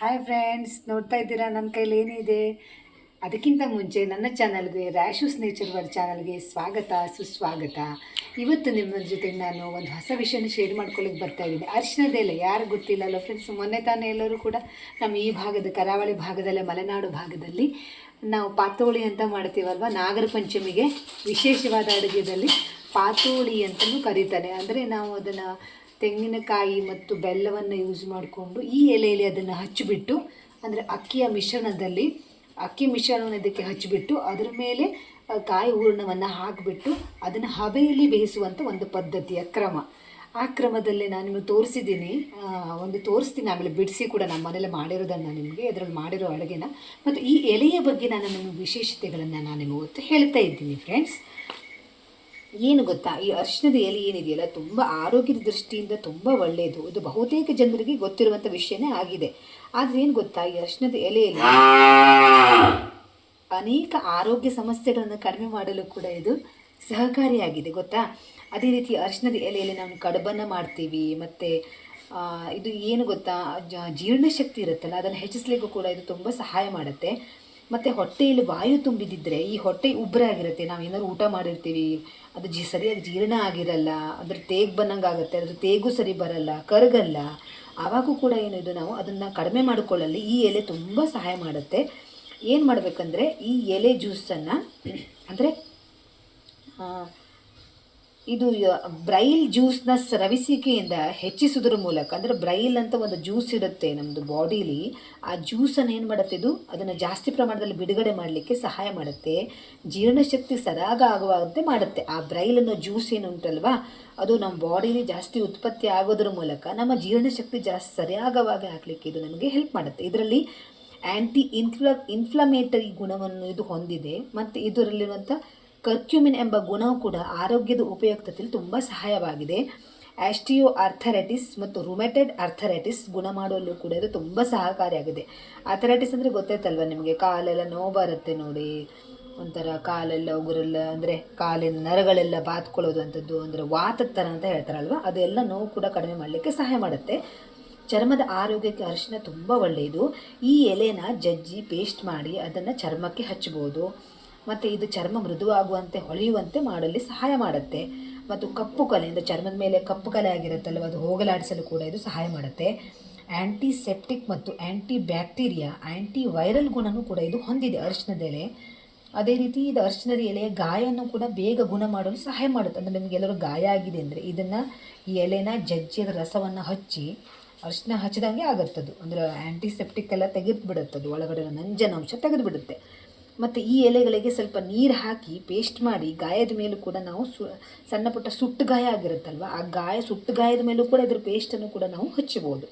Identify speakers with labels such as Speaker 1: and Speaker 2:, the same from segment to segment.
Speaker 1: Hi friends ನೋಡ್ತಾ ಇದ್ದೀರಾ? ನನ್ನ ಕೈಲಿ ಏನಿದೆ? ಅದಕ್ಕಿಂತ ಮುಂಚೆ ನನ್ನ ಚಾನಲ್ಗೆ ರ್ಯಾಶೂಸ್ ನೇಚರ್ ವರ್ಡ್ ಚಾನಲ್ಗೆ ಸ್ವಾಗತ, ಸುಸ್ವಾಗತ. ಇವತ್ತು ನಿಮ್ಮ ಜೊತೆ ನಾನು ಒಂದು ಹೊಸ ವಿಷಯನ ಶೇರ್ ಮಾಡ್ಕೊಳ್ಳಿಕ್ಕೆ ಬರ್ತಾ ಇದ್ದೀನಿ. ಅರಿಶಿನದ ಎಲೆ, ಯಾರು ಗೊತ್ತಿಲ್ಲಲ್ಲ ಫ್ರೆಂಡ್ಸ್ ಮೊನ್ನೆ ತಾನೇ ಎಲ್ಲರೂ ಕೂಡ ನಮ್ಮ ಈ ಭಾಗದ ಕರಾವಳಿ ಭಾಗದಲ್ಲೇ, ಮಲೆನಾಡು ಭಾಗದಲ್ಲಿ ನಾವು ಪಾತೋಳಿ ಅಂತ ಮಾಡ್ತೀವಲ್ವ? ನಾಗರ ಪಂಚಮಿಗೆ ವಿಶೇಷವಾದ ಅಡುಗೆದಲ್ಲಿ ಪಾತೋಳಿ ಅಂತಲೂ ಕರೀತಾರೆ. ಅಂದರೆ ನಾವು ಅದನ್ನು ತೆಂಗಿನಕಾಯಿ ಮತ್ತು ಬೆಲ್ಲವನ್ನು ಯೂಸ್ ಮಾಡಿಕೊಂಡು ಈ ಎಲೆಯಲ್ಲಿ ಅದನ್ನು ಹಚ್ಚಿಬಿಟ್ಟು, ಅಂದರೆ ಅಕ್ಕಿಯ ಮಿಶ್ರಣದಲ್ಲಿ, ಅಕ್ಕಿ ಮಿಶ್ರಣವನ್ನು ಇದಕ್ಕೆ ಹಚ್ಚಿಬಿಟ್ಟು ಅದರ ಮೇಲೆ ಕಾಯಿ ಹೂರಣವನ್ನು ಹಾಕಿಬಿಟ್ಟು ಅದನ್ನು ಹಬೆಯಲ್ಲಿ ಬೇಯಿಸುವಂಥ ಒಂದು ಪದ್ಧತಿಯ ಕ್ರಮ. ಆ ಕ್ರಮದಲ್ಲಿ ನಾನು ನಿಮಗೆ ತೋರಿಸಿದ್ದೀನಿ. ಒಂದು ತೋರಿಸ್ತೀನಿ. ಆಮೇಲೆ ಬಿಡಿಸಿ ಕೂಡ ನಮ್ಮ ಮನೇಲಿ ಮಾಡಿರೋದನ್ನು ನಿಮಗೆ, ಅದರಲ್ಲಿ ಮಾಡಿರೋ ಅಡುಗೆನ. ಮತ್ತು ಈ ಎಲೆಯ ಬಗ್ಗೆ ನಾನು ನಿಮಗೆ ವಿಶೇಷತೆಗಳನ್ನು ನಾನು ನಿಮಗೆ ಹೇಳ್ತಾ ಇದ್ದೀನಿ ಫ್ರೆಂಡ್ಸ್ ಏನು ಗೊತ್ತಾ? ಈ ಅರಿಶಿನದ ಎಲೆ ಏನಿದೆಯಲ್ಲ, ತುಂಬ ಆರೋಗ್ಯದ ದೃಷ್ಟಿಯಿಂದ ತುಂಬ ಒಳ್ಳೆಯದು ಇದು ಬಹುತೇಕ ಜನರಿಗೆ ಗೊತ್ತಿರುವಂಥ ವಿಷಯನೇ ಆಗಿದೆ. ಆದರೆ ಏನು ಗೊತ್ತಾ? ಈ ಅರಿಶಿನದ ಎಲೆಯಲ್ಲಿ ಅನೇಕ ಆರೋಗ್ಯ ಸಮಸ್ಯೆಗಳನ್ನು ಕಡಿಮೆ ಮಾಡಲು ಕೂಡ ಇದು ಸಹಕಾರಿಯಾಗಿದೆ, ಗೊತ್ತಾ? ಅದೇ ರೀತಿ ಅರಿಶಿನದ ಎಲೆಯಲ್ಲಿ ನಾವು ಕಡುಬನ್ನು ಮಾಡ್ತೀವಿ, ಮತ್ತು ಇದು ಏನು ಗೊತ್ತಾ? ಜೀರ್ಣಶಕ್ತಿ ಇರುತ್ತಲ್ಲ, ಅದನ್ನು ಹೆಚ್ಚಿಸ್ಲಿಕ್ಕೂ ಕೂಡ ಇದು ತುಂಬ ಸಹಾಯ ಮಾಡುತ್ತೆ. ಮತ್ತು ಹೊಟ್ಟೆಯಲ್ಲಿ ವಾಯು ತುಂಬಿದಿದ್ರೆ ಈ ಹೊಟ್ಟೆ ಉಬ್ಬರ ಆಗಿರುತ್ತೆ. ನಾವು ಏನಾದ್ರು ಊಟ ಮಾಡಿರ್ತೀವಿ ಅದು ಜಿ ಸರಿಯಾಗಿ ಜೀರ್ಣ ಆಗಿರಲ್ಲ, ಅದ್ರ ತೇಗ್ ಬಂದಂಗೆ ಆಗುತ್ತೆ, ಅದ್ರ ತೇಗು ಸರಿ ಬರಲ್ಲ, ಕರಗಲ್ಲ, ಆವಾಗೂ ಕೂಡ ಏನಿದು ನಾವು ಅದನ್ನು ಕಡಿಮೆ ಮಾಡಿಕೊಳ್ಳಲ್ಲಿ ಈ ಎಲೆ ತುಂಬ ಸಹಾಯ ಮಾಡುತ್ತೆ. ಏನು ಮಾಡಬೇಕಂದ್ರೆ ಈ ಎಲೆ ಜ್ಯೂಸನ್ನು ಅಂದರೆ ಇದು ಬ್ರೈಲ್ ಜ್ಯೂಸ್ನ ಸ್ರವಿಸಿಕೆಯಿಂದ ಹೆಚ್ಚಿಸೋದ್ರ ಮೂಲಕ, ಅಂದರೆ ಬ್ರೈಲ್ ಅಂತ ಒಂದು ಜ್ಯೂಸ್ ಇರುತ್ತೆ ನಮ್ಮದು ಬಾಡಿಲಿ, ಆ ಜ್ಯೂಸನ್ನು ಏನು ಮಾಡುತ್ತೆ ಇದು? ಅದನ್ನು ಜಾಸ್ತಿ ಪ್ರಮಾಣದಲ್ಲಿ ಬಿಡುಗಡೆ ಮಾಡಲಿಕ್ಕೆ ಸಹಾಯ ಮಾಡುತ್ತೆ. ಜೀರ್ಣಶಕ್ತಿ ಸರಾಗ ಆಗುವಂತೆ ಮಾಡುತ್ತೆ. ಆ ಬ್ರೈಲ್ ಅನ್ನೋ ಜ್ಯೂಸ್ ಏನು ಉಂಟಲ್ವಾ? ಅದು ನಮ್ಮ ಬಾಡಿಲಿ ಜಾಸ್ತಿ ಉತ್ಪತ್ತಿ ಆಗೋದ್ರ ಮೂಲಕ ನಮ್ಮ ಜೀರ್ಣಶಕ್ತಿ ಜಾಸ್ತಿ ಸರಿಯಾಗವಾಗಿ ಹಾಕಲಿಕ್ಕೆ ಇದು ನಮಗೆ ಹೆಲ್ಪ್ ಮಾಡುತ್ತೆ. ಇದರಲ್ಲಿ ಆ್ಯಂಟಿ ಇನ್ಫ್ಲ, ಇನ್ಫ್ಲಮೇಟರಿ ಗುಣವನ್ನು ಇದು ಹೊಂದಿದೆ. ಮತ್ತು ಇದರಲ್ಲಿರುವಂಥ ಕರ್ಕ್ಯುಮಿನ್ ಎಂಬ ಗುಣವು ಕೂಡ ಆರೋಗ್ಯದ ಉಪಯುಕ್ತತೆಯಲ್ಲಿ ತುಂಬ ಸಹಾಯವಾಗಿದೆ. ಆಸ್ಟಿಯೋ ಆರ್ಥರೈಟಿಸ್ ಮತ್ತು ರುಮೆಟೆಡ್ ಆರ್ಥರೈಟಿಸ್ ಗುಣ ಮಾಡುವಲ್ಲೂ ಕೂಡ ಇದು ತುಂಬ ಸಹಕಾರಿಯಾಗಿದೆ. ಆರ್ಥರೈಟಿಸ್ ಅಂದರೆ ಗೊತ್ತಾಯ್ತಲ್ವ ನಿಮಗೆ? ಕಾಲೆಲ್ಲ ನೋವು ಬರುತ್ತೆ ನೋಡಿ. ಒಂಥರ ಕಾಲೆಲ್ಲ ಉಗುರೆಲ್ಲ ಅಂದರೆ ಕಾಲಿನ ನರಗಳೆಲ್ಲ ಬಾತ್ಕೊಳ್ಳೋದು ಅಂಥದ್ದು ಅಂದರೆ ವಾತದ ಥರ ಅಂತ ಹೇಳ್ತಾರಲ್ವ? ಅದೆಲ್ಲ ನೋವು ಕೂಡ ಕಡಿಮೆ ಮಾಡಲಿಕ್ಕೆ ಸಹಾಯ ಮಾಡುತ್ತೆ. ಚರ್ಮದ ಆರೋಗ್ಯಕ್ಕೆ ಅರಿಶಿನ ತುಂಬ ಒಳ್ಳೆಯದು. ಈ ಎಲೆನ ಜಜ್ಜಿ, ಪೇಸ್ಟ್ ಮಾಡಿ ಅದನ್ನು ಚರ್ಮಕ್ಕೆ ಹಚ್ಚಬಹುದು ಮತ್ತು ಇದು ಚರ್ಮ ಮೃದುವಾಗುವಂತೆ ಹೊಳೆಯುವಂತೆ ಮಾಡಲು ಸಹಾಯ ಮಾಡುತ್ತೆ. ಮತ್ತು ಕಪ್ಪು ಕಲೆ ಅಂದರೆ ಚರ್ಮದ ಮೇಲೆ ಕಪ್ಪು ಕಲೆ ಆಗಿರುತ್ತಲ್ವ, ಅದು ಹೋಗಲಾಡಿಸಲು ಕೂಡ ಇದು ಸಹಾಯ ಮಾಡುತ್ತೆ. ಆ್ಯಂಟಿಸೆಪ್ಟಿಕ್ ಮತ್ತು ಆ್ಯಂಟಿ ಬ್ಯಾಕ್ಟೀರಿಯಾ ಆ್ಯಂಟಿ ವೈರಲ್ ಗುಣನೂ ಕೂಡ ಇದು ಹೊಂದಿದೆ ಅರ್ಶನದ ಎಲೆ. ಅದೇ ರೀತಿ ಇದು ಅರ್ಶನದ ಎಲೆಯ ಗಾಯವನ್ನು ಕೂಡ ಬೇಗ ಗುಣ ಮಾಡಲು ಸಹಾಯ ಮಾಡುತ್ತೆ. ಅಂದರೆ ನಿಮಗೆಲ್ಲರೂ ಗಾಯ ಆಗಿದೆ ಅಂದರೆ ಇದನ್ನು ಈ ಎಲೆನ ಜಜ್ಜಿ ಅದರ ರಸವನ್ನು ಹಚ್ಚಿ ಅರಿಶಿನ ಹಚ್ಚಿದಂಗೆ ಆಗುತ್ತದು. ಅಂದರೆ ಆ್ಯಂಟಿಸೆಪ್ಟಿಕ್ ಎಲ್ಲ ತೆಗೆದು ಬಿಡುತ್ತದು ಒಳಗಡೆ ನಂಜನಾಂಶ ತೆಗೆದು ಬಿಡುತ್ತೆ ಮತ್ತು ಈ ಎಲೆಗಳಿಗೆ ಸ್ವಲ್ಪ ನೀರು ಹಾಕಿ ಪೇಸ್ಟ್ ಮಾಡಿ ಗಾಯದ ಮೇಲೂ ಕೂಡ ನಾವು ಸು, ಸಣ್ಣ ಪುಟ್ಟ ಸುಟ್ಟು ಗಾಯ ಆಗಿರುತ್ತಲ್ವ, ಆ ಗಾಯ, ಸುಟ್ಟು ಗಾಯದ ಮೇಲೂ ಕೂಡ ಇದ್ರ ಪೇಸ್ಟನ್ನು ಕೂಡ ನಾವು ಹಚ್ಚಬಹುದು.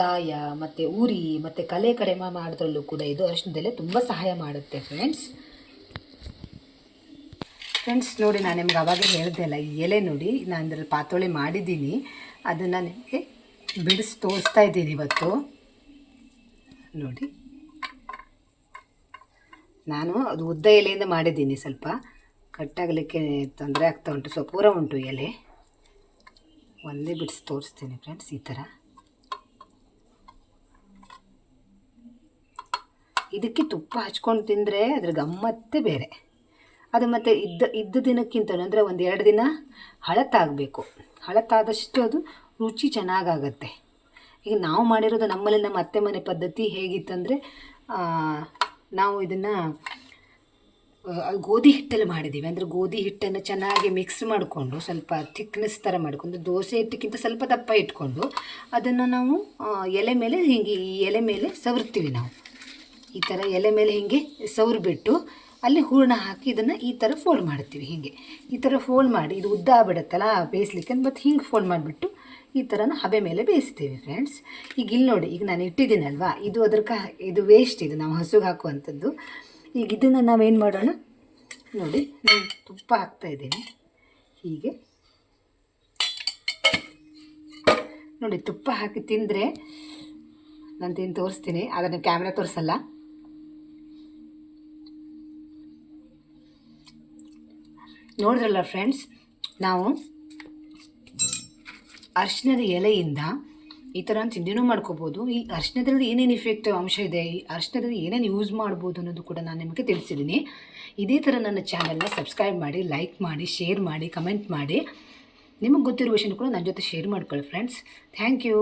Speaker 1: ಗಾಯ ಮತ್ತು ಉರಿ ಮತ್ತು ಕಲೆ ಕಡಿಮೆ ಮಾಡೋದ್ರಲ್ಲೂ ಕೂಡ ಇದು ಅರಿಶಿನದಲ್ಲೇ ತುಂಬ ಸಹಾಯ ಮಾಡುತ್ತೆ ಫ್ರೆಂಡ್ಸ್ ಫ್ರೆಂಡ್ಸ್ ನೋಡಿ ನಾನು ನಿಮ್ಗೆ ಅವಾಗ ಹೇಳಿದೆ ಅಲ್ಲ, ಈ ಎಲೆ ನೋಡಿ ನಾನು ಅದ್ರಲ್ಲಿ ಪಾತೋಳೆ ಮಾಡಿದ್ದೀನಿ. ಅದನ್ನು ನಿಮಗೆ ಬಿಡಿಸಿ ತೋರಿಸ್ತಾ ಇದ್ದೀನಿ ಇವತ್ತು. ನೋಡಿ. ನಾನು ಅದು ಉದ್ದ ಎಲೆಯಿಂದ ಮಾಡಿದ್ದೀನಿ ಸ್ವಲ್ಪ. ಕಟ್ಟಾಗಲಿಕ್ಕೆ ತೊಂದರೆ ಆಗ್ತಾ ಉಂಟು, ಸ್ವಲ್ಪ ಪೂರ ಉಂಟು ಎಲೆ. ಒಂದೇ ಬಿಡಿಸಿ ತೋರಿಸ್ತೀನಿ ಫ್ರೆಂಡ್ಸ್ ಈ ಥರ ಇದಕ್ಕೆ ತುಪ್ಪ ಹಚ್ಕೊಂಡು ತಿಂದರೆ ಅದ್ರ ಗಮ್ಮತ್ತೇ ಬೇರೆ. ಅದು ಮತ್ತು ಇದ್ದ ಇದ್ದ ದಿನಕ್ಕಿಂತ ಅಂದರೆ ಒಂದು ಎರಡು ದಿನ ಹಳತ್ತಾಗಬೇಕು ಹಳತ್ತಾದಷ್ಟು ಅದು ರುಚಿ ಚೆನ್ನಾಗಾಗತ್ತೆ. ಈಗ ನಾವು ಮಾಡಿರೋದು ನಮ್ಮಲ್ಲಿ ನಮ್ಮ ಅತ್ತೆ ಮನೆ ಪದ್ಧತಿ ಹೇಗಿತ್ತಂದರೆ ನಾವು ಇದನ್ನು ಗೋಧಿ ಹಿಟ್ಟಲ್ಲಿ ಮಾಡಿದ್ದೀವಿ ಅಂದರೆ ಗೋಧಿ ಹಿಟ್ಟನ್ನು ಚೆನ್ನಾಗಿ ಮಿಕ್ಸ್ ಮಾಡಿಕೊಂಡು, ಸ್ವಲ್ಪ ಥಿಕ್ನೆಸ್ ಥರ ಮಾಡಿಕೊಂಡು, ದೋಸೆ ಹಿಟ್ಟಕ್ಕಿಂತ ಸ್ವಲ್ಪ ದಪ್ಪ ಇಟ್ಕೊಂಡು, ಅದನ್ನು ನಾವು ಎಲೆ ಮೇಲೆ ಹಿಂಗೆ ಈ ಎಲೆ ಮೇಲೆ ಸವರ್ತೀವಿ ನಾವು. ಈ ಥರ ಎಲೆ ಮೇಲೆ ಹೀಗೆ ಸವರ್ಬಿಟ್ಟು ಅಲ್ಲಿ ಹೂರಣ ಹಾಕಿ ಇದನ್ನು ಈ ಥರ ಫೋಲ್ಡ್ ಮಾಡ್ತೀವಿ ಹೀಗೆ. ಈ ಥರ ಫೋಲ್ಡ್ ಮಾಡಿ ಇದು ಉದ್ದ ಆಗ್ಬಿಡುತ್ತಲ್ಲ, ಬೇಯಿಸ್ಲಿಕ್ಕೆ ಮತ್ತು ಹಿಂಗೆ ಫೋಲ್ಡ್ ಮಾಡಿಬಿಟ್ಟು ಈ ಥರನ ಹಬೆ ಮೇಲೆ ಬೇಯಿಸ್ತೀವಿ ಫ್ರೆಂಡ್ಸ್ ಈಗ ಇಲ್ಲಿ ನೋಡಿ, ಈಗ ನಾನು ಇಟ್ಟಿದ್ದೀನಲ್ವಾ? ಇದು ಅದ್ರ ಇದು ವೇಸ್ಟ್ ಇದು, ನಾವು ಹಸುಗೆ ಹಾಕುವಂಥದ್ದು. ಈಗ ಇದನ್ನು ನಾವೇನು ಮಾಡೋಣ? ನೋಡಿ, ನಾನು ತುಪ್ಪ ಹಾಕ್ತಾ ಇದ್ದೀನಿ. ಹೀಗೆ. ನೋಡಿ, ತುಪ್ಪ ಹಾಕಿ ತಿಂದರೆ ನಾನು ತೋರಿಸ್ತೀನಿ, ಅದನ್ನು ಕ್ಯಾಮ್ರಾ ತೋರಿಸಲ್ಲ. ನೋಡಿದ್ರಲ್ಲ ಫ್ರೆಂಡ್ಸ್ ನಾವು ಅರಿಶಿಣದ ಎಲೆಯಿಂದ ಈ ಥರ ತಿಂಡಿನೂ ಮಾಡ್ಕೋಬೋದು. ಈ ಅರ್ಶಿನದಲ್ಲಿ ಏನೇನು ಇಫೆಕ್ಟ್ ಅಂಶ ಇದೆ, ಈ ಅರ್ಶಿನದಲ್ಲಿ ಏನೇನು ಯೂಸ್ ಮಾಡ್ಬೋದು ಅನ್ನೋದು ಕೂಡ ನಾನು ನಿಮಗೆ ತಿಳಿಸಿದ್ದೀನಿ ಇದೇ ಥರ ನನ್ನ ಚಾನಲ್ನ ಸಬ್ಸ್ಕ್ರೈಬ್ ಮಾಡಿ ಲೈಕ್ ಮಾಡಿ ಶೇರ್ ಮಾಡಿ ಕಮೆಂಟ್ ಮಾಡಿ. ನಿಮಗೆ ಗೊತ್ತಿರುವ ವಿಷಯನೂ ಕೂಡ ನನ್ನ ಜೊತೆ ಶೇರ್ ಮಾಡ್ಕೊಳ್ಳಿ ಫ್ರೆಂಡ್ಸ್ ಥ್ಯಾಂಕ್ ಯು